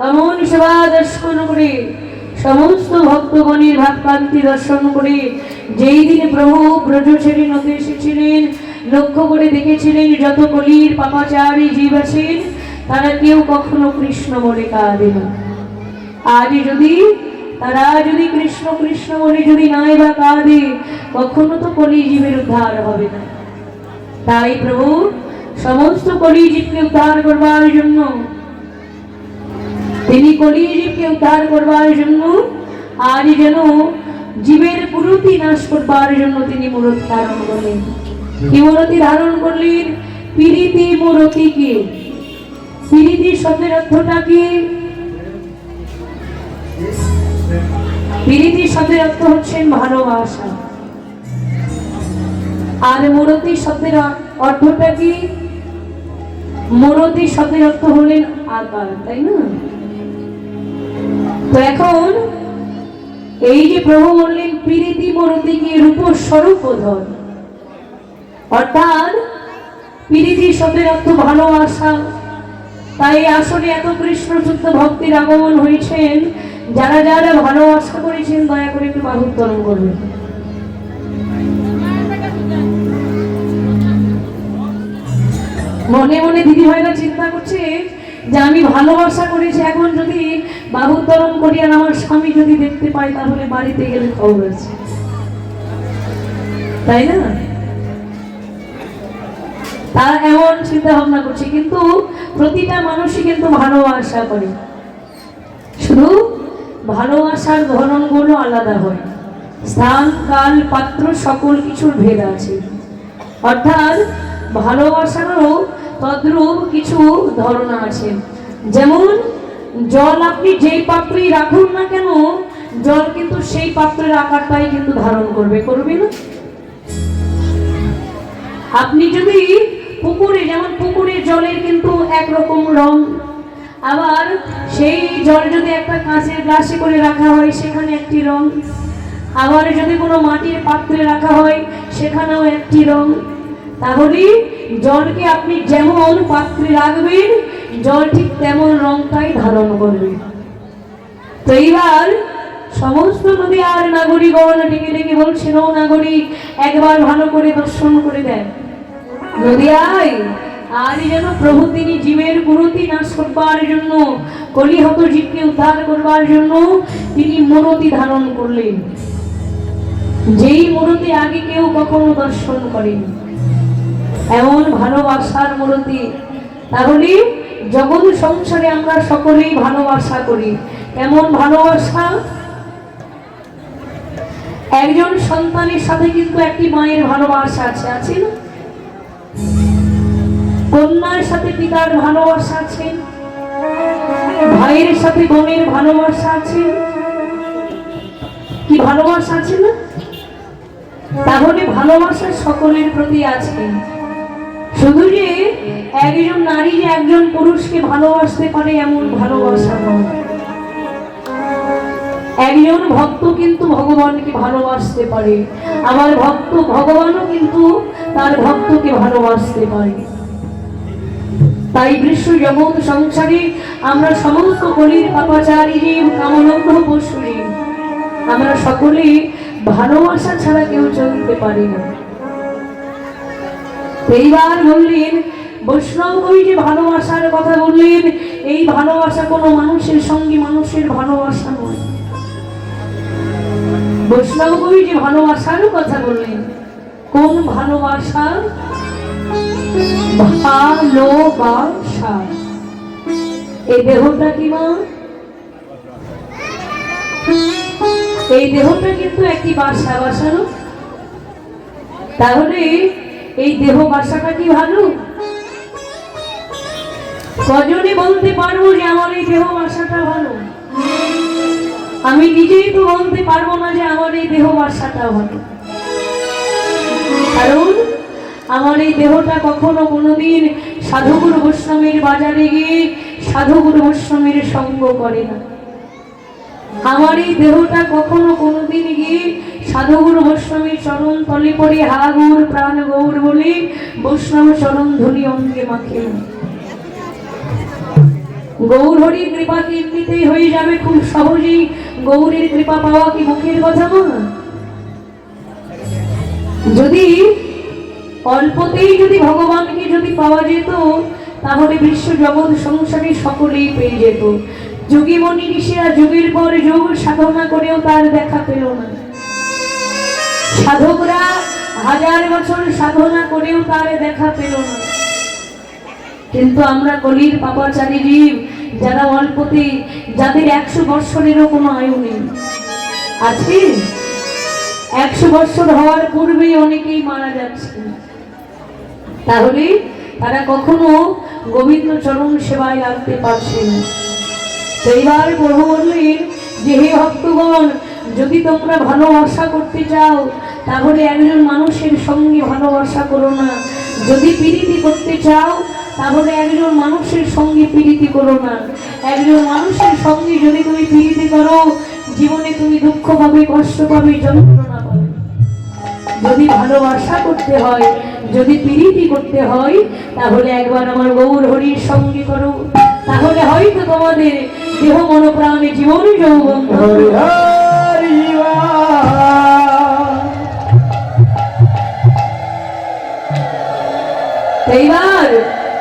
এমন সেবা দর্শন করে, সমস্ত ভক্তগণের ভাবকান্তি দর্শন করে। যেই দিনে প্রভু ব্রজ ছেড়ে নদী এসেছিলেন, লক্ষ্য করে দেখেছিলেন যত কলির পাপাচারী জীব আছেন, তারা কেউ কখনো কৃষ্ণ বলে কাঁদে না। আজ যদি, তারা যদি কৃষ্ণ কৃষ্ণ বলে যদি নাই বা কাঁদে, কখনো তো কলি জীবের উদ্ধার হবে না। তাই প্রভু, সমস্ত কলিজীবকে উদ্ধার করবার জন্য তিনি কলিজীবকে উদ্ধার করবার জন্য, আজ যেন জীবের পুরুতি নাশ করবার জন্য তিনি মূরত ধারণ করলেন। কি মূরতি ধারণ করলেন? পিরিতি মূরতি কি পিরিতি শব্দের অর্থটা কি? পিরিতি শব্দের অর্থ হচ্ছেন ভালোবাসা। আর মূরতি শব্দের অর্থটা কি? মূরতি শব্দের অর্থ হলেন আকার, তাই না? তো এখন এই যে প্রভু বললেন, প্রীতি মূরতিকে রূপ স্বরূপ ধর অর্থাৎ প্রীতি শব্দের অর্থ ভালোবাসা তাই আসলে এত কৃষ্ণ যুক্ত ভক্তির আগমন হয়েছেন। যারা যারা ভালোবাসা করেছেন, দয়া করে একটু বাহুত্তরণ করবেন মনে মনে দিদি ভাইরা চিন্তা করছে যে আমি ভালোবাসা করেছি এখন যদি বাহুত্তরণ করি আর আমার স্বামী যদি দেখতে পাই তাহলে বাড়িতে গেলে খবর আছে। তাই না? তারা এমন চিন্তা ভাবনা করছে, কিন্তু প্রতিটা মানুষই কিন্তু ভালোবাসা করে। শুধু ভালোবাসার ধরনগুলো আলাদা হয়। স্থান, কাল, পাত্র, সকল কিছুর ভেদ আছে। অর্থাৎ ভালোবাসারও তদ্রূপ কিছু ধারণা আছে। যেমন, জল আপনি যেই পাত্রেই রাখুন না কেন, জল কিন্তু সেই পাত্রের আকারটাই কিন্তু ধারণ করবে। করবে না? আপনি যদি পুকুরে, যেমন পুকুরের জলের কিন্তু একরকম রং, আবার সেই জল যদি একটা কাঁচের গ্লাসে করে রাখা হয়, সেখানে একটি রং, আবার যদি কোনো মাটির পাত্রে রাখা হয়, সেখানেও একটি রং, তাহলে জলকে আপনি যেমন পাত্রে রাখবেন, জল ঠিক তেমন রংটাই ধারণ করবে। তো এইবার সমস্ত নদী আর নাগরিকগণ ডেকে ডেকে বলছেন, ও নাগরিক, একবার ভালো করে দর্শন করে দেন। নদী আয় আর যেন প্রভু তিনি জীবের গুরুতি নাশ করবার জন্য, কলিহত জীবকে উদ্ধার করবার জন্য তিনি মূরতি ধারণ করলেন। যেই মূরতি আগে কেউ কখনো দর্শন করেনি। এমন ভালোবাসার মূর্তি তাহলে জগৎ সংসারে আমরা সকলেই ভালোবাসা করি কেমন ভালোবাসা একজন সন্তানের সাথে কিন্তু একটি মায়ের ভালোবাসা আছে আছে না? কন্যার সাথে পিতার ভালোবাসা আছে? ভাইয়ের সাথে বোনের ভালোবাসা আছে? কি ভালোবাসা আছে না? তাহলে ভালোবাসা সকলের প্রতি আছে। শুধু যে একজন নারী যে একজন পুরুষকে ভালোবাসতে পারে এমন ভালোবাসা নয়। একজন ভক্ত কিন্তু ভগবানকে ভালোবাসতে পারে। আমার ভক্ত ভগবানও কিন্তু তার ভক্তকে ভালোবাসতে পারে। তাই বিশ্ব জগৎ সংসারে আমরা সমস্ত কলির পাপাচারী জীব কামনগ্ন পশুরী আমরা সকলে ভালোবাসা ছাড়া কেউ চলতে পারি না। এইবার বললেন, বৈষ্ণব কবি যে ভালোবাসার কথা বললেন, এই ভালোবাসা কোনো মানুষের সঙ্গে মানুষের ভালোবাসা নয়। বৈষ্ণব কবি যে ভালোবাসার কথা বললেন, কোন ভালোবাসা? ভালোবাসা। এই দেহটা কি মা? এই দেহটা কিন্তু একটি বাসা বাসানো তাহলে এই দেহ বাসাটা কি ভালো? কজনে বলতে পারব যে আমার এই দেহ বাসাটা ভালো? আমি নিজেই তো বলতে পারব না যে আমার এই দেহ বাসাটা ভালো। কারণ আমার এই দেহটা কখনো কোনোদিন সাধুগুরু বৈষ্ণবের বাজারে গিয়ে সাধুগুরু বৈষ্ণবের সঙ্গ করে না। আমার এই দেহটা কখনো কোনোদিন গিয়ে সাধুগুরু বৈষ্ণবের চরণ তলে পড়ে হা গৌর প্রাণ গৌর বলে, বৈষ্ণব চরণ ধুলি অঙ্গে মাখে। গৌর হরির কৃপা কি এমনিতেই হয়ে যাবে খুব সহজেই। গৌরের কৃপা পাওয়া কি মুখের কথা মা? যদি অল্পতেই যদি ভগবানকে যদি পাওয়া যেত, তাহলে বিশ্ব জগৎ সংসারে সকলেই পেয়ে যেত। যোগী মনি ঋষিরা যুগের পর যোগ সাধনা করেও তার দেখা পেল না। সাধকরা হাজার বছর সাধনা করেও তার দেখা পেল না। কিন্তু আমরা কলির পাপাচারী জীব, যারা অল্পতে, যাদের একশো বৎসরেরও কোনো আয়ু নেই। আছে একশো বৎসর হওয়ার পূর্বেই অনেকেই মারা যাচ্ছে। তাহলে তারা কখনো গোবিন্দ চরণ সেবায় লাগতে পারছে না। তো এইবার প্রভু বললেন যে, হে ভক্তগণ, যদি তোমরা ভালোবাসা করতে চাও তাহলে একজন মানুষের সঙ্গে ভালোবাসা করো না। যদি প্রীতি করতে চাও, তাহলে একজন মানুষের সঙ্গে প্রীতি করো না। একজন মানুষের সঙ্গে যদি তুমি প্রীতি করো, জীবনে তুমি দুঃখ পাবে, কষ্ট পাবে, যন্ত্রণা পাবে। যদি ভালোবাসা করতে হয়, যদি প্রীতি করতে হয়, তাহলে একবার আমার গৌর হরির সঙ্গে করো। তাহলে হয়তো তোমাদের দেহ মন প্রাণে জীবন যৌবন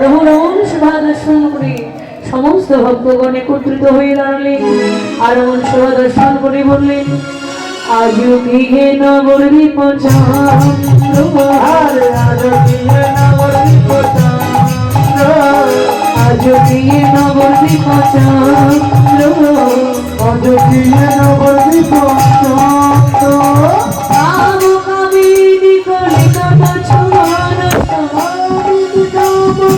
রমন সভা দর্শন করে সমস্ত ভক্তগণ একত্রিত হয়ে দাঁড়ালেন। আর রমন সভা দর্শন করে বললেন আজও কি হে নবরবি পচান্দ্র হরে আজকিয়ে নবরী পচান্দ্র আজও কি হে নবরবি পচান্দ্র আজকিয়ে নবরী পচান্দ্র কাম কামিনী কলিকাত আমি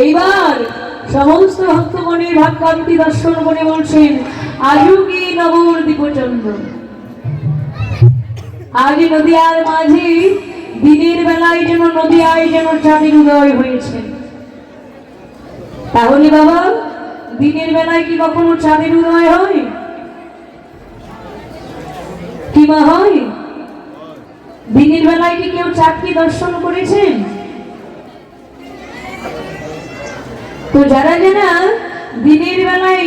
এইবার সমস্ত ভক্তগণের ভাবকান্তি দর্শন করে বলছেন, আজও কি নবর দীপচন্দ্র আজ নদিয়ার মাঝে দিনের বেলায় যেন নদিয়ায় যেন চাঁদের উদয় হয়েছে। তাহলে বাবা দিনের বেলায় কি কখনো চাঁদের উদয় হয়? কি মা হয়? দিনের বেলায় কি কেউ চাঁদকে দর্শন করেছেন তো যারা যারা দিনের বেলায়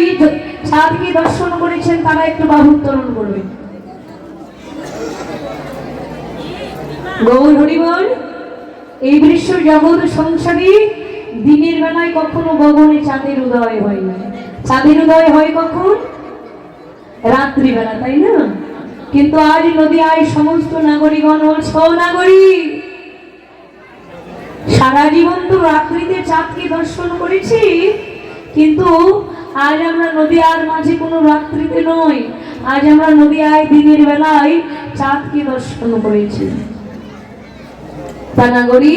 চাঁদকে দর্শন করেছেন, তারা একটু বাহু উত্তোলন করবেন। গৌর হরিবল, এই দৃশ্য জগৎ সংসারে দিনের বেলায় কখনো গগনে চাঁদের উদয় হয় না। চাঁদের উদয় হয় কখন? রাত্রিবেলা, তাই না? কিন্তু আজ নদীয়ায় সমস্ত নাগরিকগণ "ও নাগরিক সারা জীবন তো রাত্রিতে চাঁদকে দর্শন করেছি, কিন্তু আজ আমরা নদীয়ার মাঝে কোনো রাত্রিতে নয় আজ আমরা নদীয়ায় দিনের বেলায় চাঁদকে দর্শন করেছি। তা নাগরি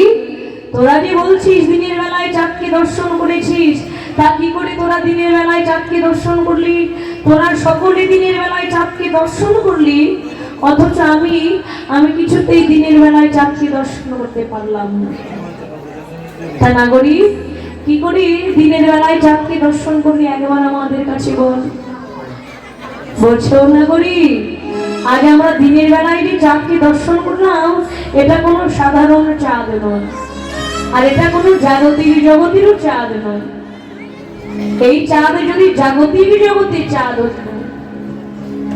তোরা যে বলছিস দিনের বেলায় চাঁদকে দর্শন করেছিস, তা কি করে তোরা দিনের বেলায় চাঁদকে দর্শন করলি? তোরা সকলে দিনের বেলায় চাঁদকে দর্শন করলি, অথচ আমি আমি কিছুতেই দিনের বেলায় চাঁদকে দর্শন করতে পারলাম না। তা নাগরি, কি করি দিনের বেলায় চাঁদকে দর্শন করলি একবার আমাদের কাছে বল। বলছে ও নাগরি আজ আমরা দিনের বেলায় যে চাঁদকে দর্শন করলাম, এটা কোনো সাধারণ চাঁদ নয়। আর এটা কোনো জাগতিক জগতেরও চাঁদ নয়। এই চাঁদ যদি জাগতিক জগতের চাঁদ হতো,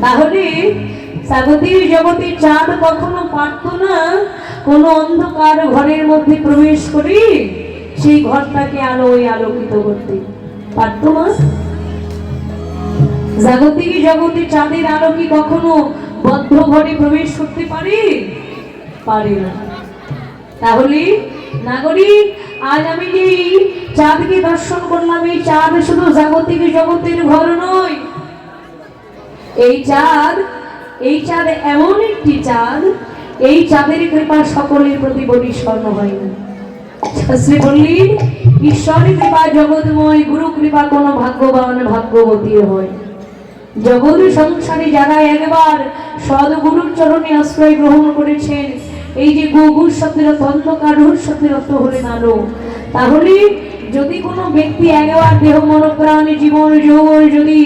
তাহলে জাগতিক জগতের চাঁদ কখনো পারত না। কোনো অন্ধকার ঘরের মধ্যে প্রবেশ করে সেই ঘরটাকে আলোয় আলোকিত করতে। পারত না? জাগতিক জগতে চাঁদের আলো কি কখনো বদ্ধ ঘরে প্রবেশ করতে পারে? পারে না। তাহলে নাগরিক, আজ আমি যে চাঁদকে দর্শন করলাম, এই চাঁদ শুধু জাগতিক জগতের ঘর নয়। এই চাঁদ এই চাঁদ এমন একটি চাঁদ, এই চাঁদের কৃপা সকলের প্রতি বলিষ্কর্ণ হয়। না শাস্ত্রী বললেন ঈশ্বরের কৃপা জগৎময়, গুরু কৃপা কোন ভাগ্যবান, ভাগ্যবতী হয়। জগৎ সংসারে যারা একবার সদগুরুর চরণে আশ্রয় গ্রহণ করেছেন এই যে গোগুর শব্দের অর্থ অন্ধকার শব্দের অর্থ হলেন আলো। তাহলে যদি কোনো ব্যক্তি একবার দেহ মনোপ্রাণে জীবন যৌবন যদি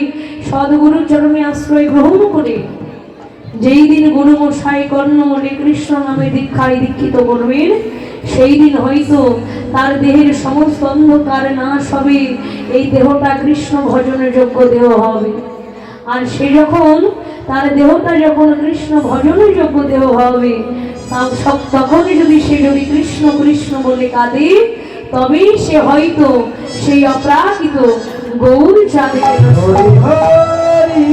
সদগুরুর চরণে আশ্রয় গ্রহণ করে, যেই দিন গুরু মশাই কর্ণমলে কৃষ্ণ নামে দীক্ষায় দীক্ষিত করবেন, সেই দিন হয়তো তার দেহের সমস্ত অন্ধকার নাশ হবে, এই দেহটা কৃষ্ণ ভজনের যোগ্য দেহ হবে। আর সে যখন তার দেহটা যখন কৃষ্ণ ভজনের যোগ্য দেহ হবে তখনই যদি সে যদি কৃষ্ণ কৃষ্ণ বলে কাঁদে তবেই সে হয়তো সেই অপ্রাকৃত গৌর চাঁদের হরি হরি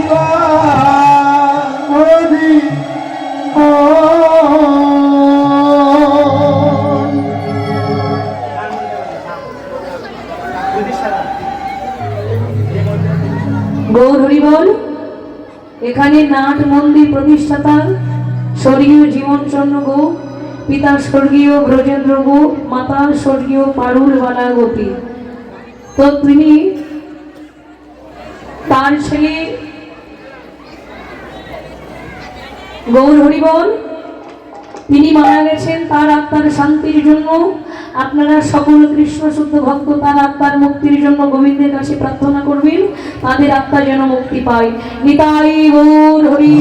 গৌর হরিবল। এখানে নাট মন্দির প্রতিষ্ঠাতা স্বর্গীয় জীবনচন্দ্র গো, পিতা স্বর্গীয় ব্রজেন্দ্র গো, মাতা স্বর্গীয় পারুল বালা গোপী তো তিনি তার ছেলে গৌর হরিবল তিনি মারা গেছেন, তার আত্মার শান্তির জন্য। আপনারা সকল কৃষ্ণ শুদ্ধ ভক্ত, তার আত্মার মুক্তির জন্য গোবিন্দের কাছে প্রার্থনা করবেন। তাদের আত্মা যেন মুক্তি পায়। নিতাই গৌর হরি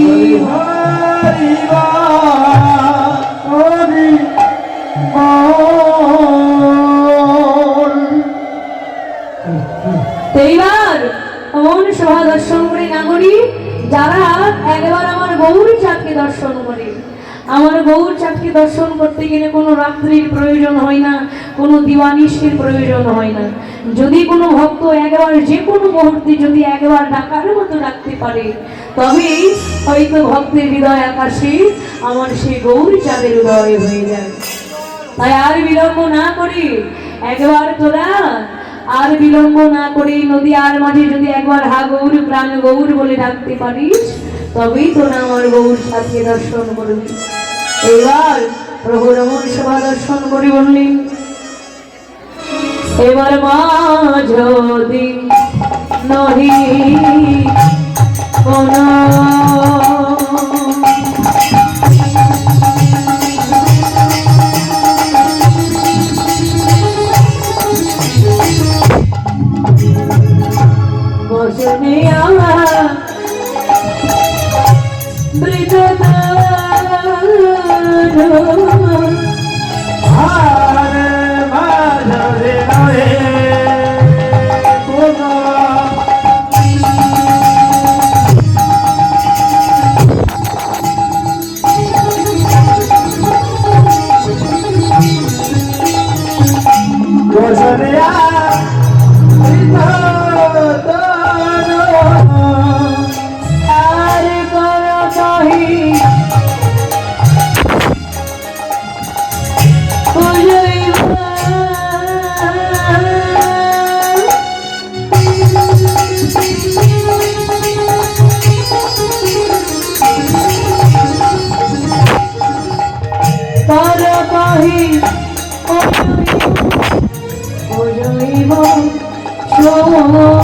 এইবার অমন সভা দর্শন করে নাগরিক, যারা একবার আমার গৌর চাঁদকে দর্শন করে। আমার গৌর চাঁদকে দর্শন করতে গেলে কোনো রাত্রির প্রয়োজন হয় না, কোনো দিওয়ানিশির প্রয়োজন হয় না। যদি কোনো ভক্ত একবার যে কোনো মুহূর্তে যদি একবার ডাকার মতো ডাকতে পারে তবেই হয়তো ভক্তের হৃদয় আকাশে আমার সেই গৌর চাঁদের উদয় হয়ে যায়। তাই আর বিলম্ব না করি একবার তোরা আর বিলম্ব না করে নদী আর মাঝে যদি একবার হা গৌর প্রাণ গৌর বলে ডাকতে পারিস, তবেই তোরা আমার গৌর সাথে দর্শন করবি। এবার প্রভু রমন সভা দর্শন করি বললেন এবার মাঝদি নহি কোন Hosanna. আর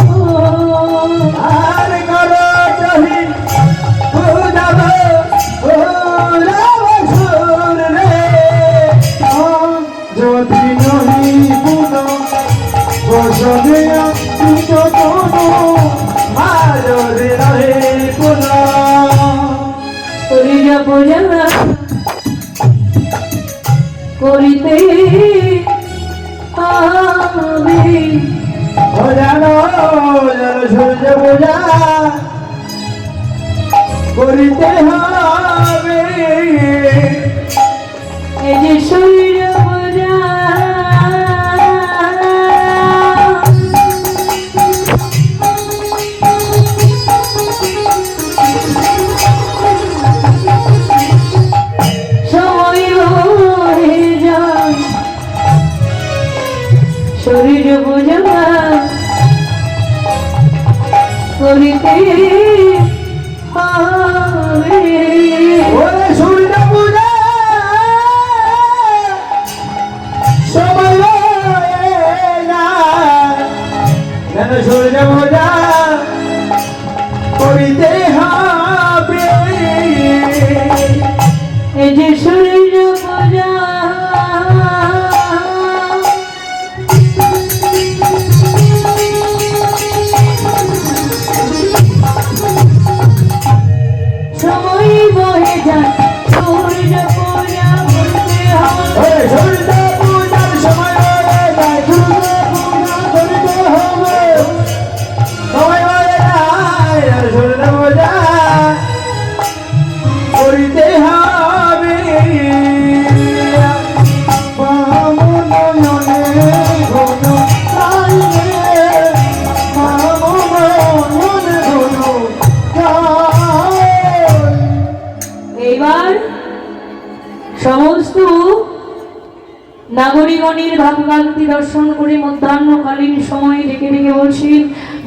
কালকে দর্শন করে মধ্যাহ্নকালীন সময় ডেকে ডেকে বলছি,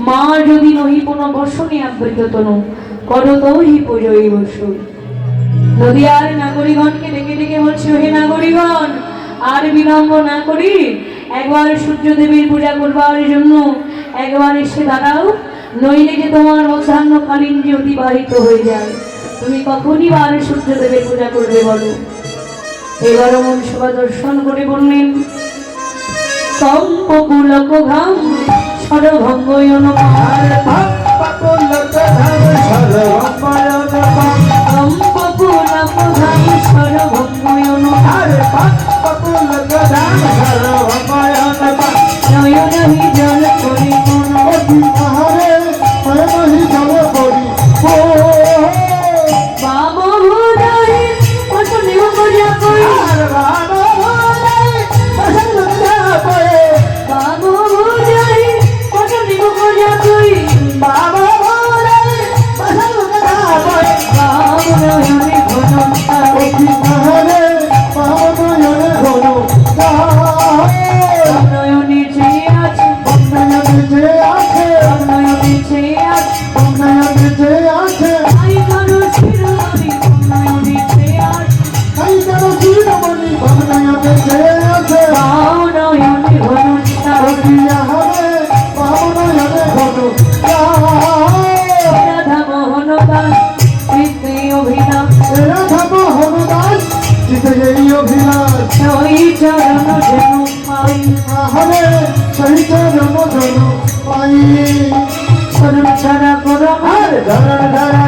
মা, যদি নহি কোনো বর্ষণে আবৃত তনু করতৌহি পুজোই বসু। নদিয়ার নাগরিকগণকে ডেকে ডেকে বলছি, ওহে নাগরিকগণ, আর বিলম্ব না করি, একবার সূর্যদেবীর পূজা করবার জন্য একবার এসে দাঁড়াও, নইলে যে তোমার মধ্যাহ্নকালীন যে অতিবাহিত হয়ে যায়, তুমি কখনই বার সূর্যদেবের পূজা করবে বলো। এবারও মন সভা দর্শন করে বললেন সম্পকুলক ঘাম সরভঙ্গয় বাবা ভোরাই কত নিয়ম করিয়া কই Vamos. চরণ ধনু পাই তাহলে সেই চরণ ধনু পাই শরণ ছাড়া করো আর ধরণ ধরা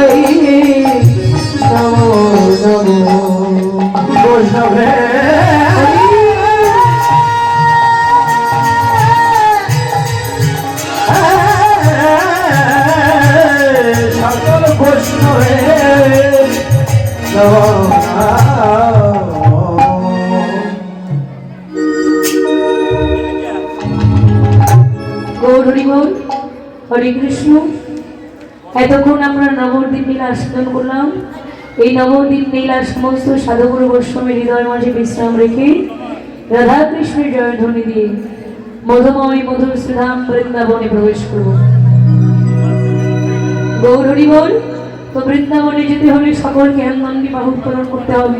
হরিমন হরে কৃষ্ণ। এতক্ষণ আমরা নবদ্বীপ নীলা আস্বাদন করলাম। এই নবদ্বীপ নীলা সমস্ত সাধুগুরু গোস্বামী হৃদয় মাঝে বিশ্রাম রেখে রাধা কৃষ্ণের জয়ধ্বনি দিয়ে মধুময় মধুর শ্রীধাম বৃন্দাবনে প্রবেশ করব। গৌর হরিবল তো বৃন্দাবনে যেতে হলে সকলকে হেমনন্দী বাহু উত্তোলন করতে হবে।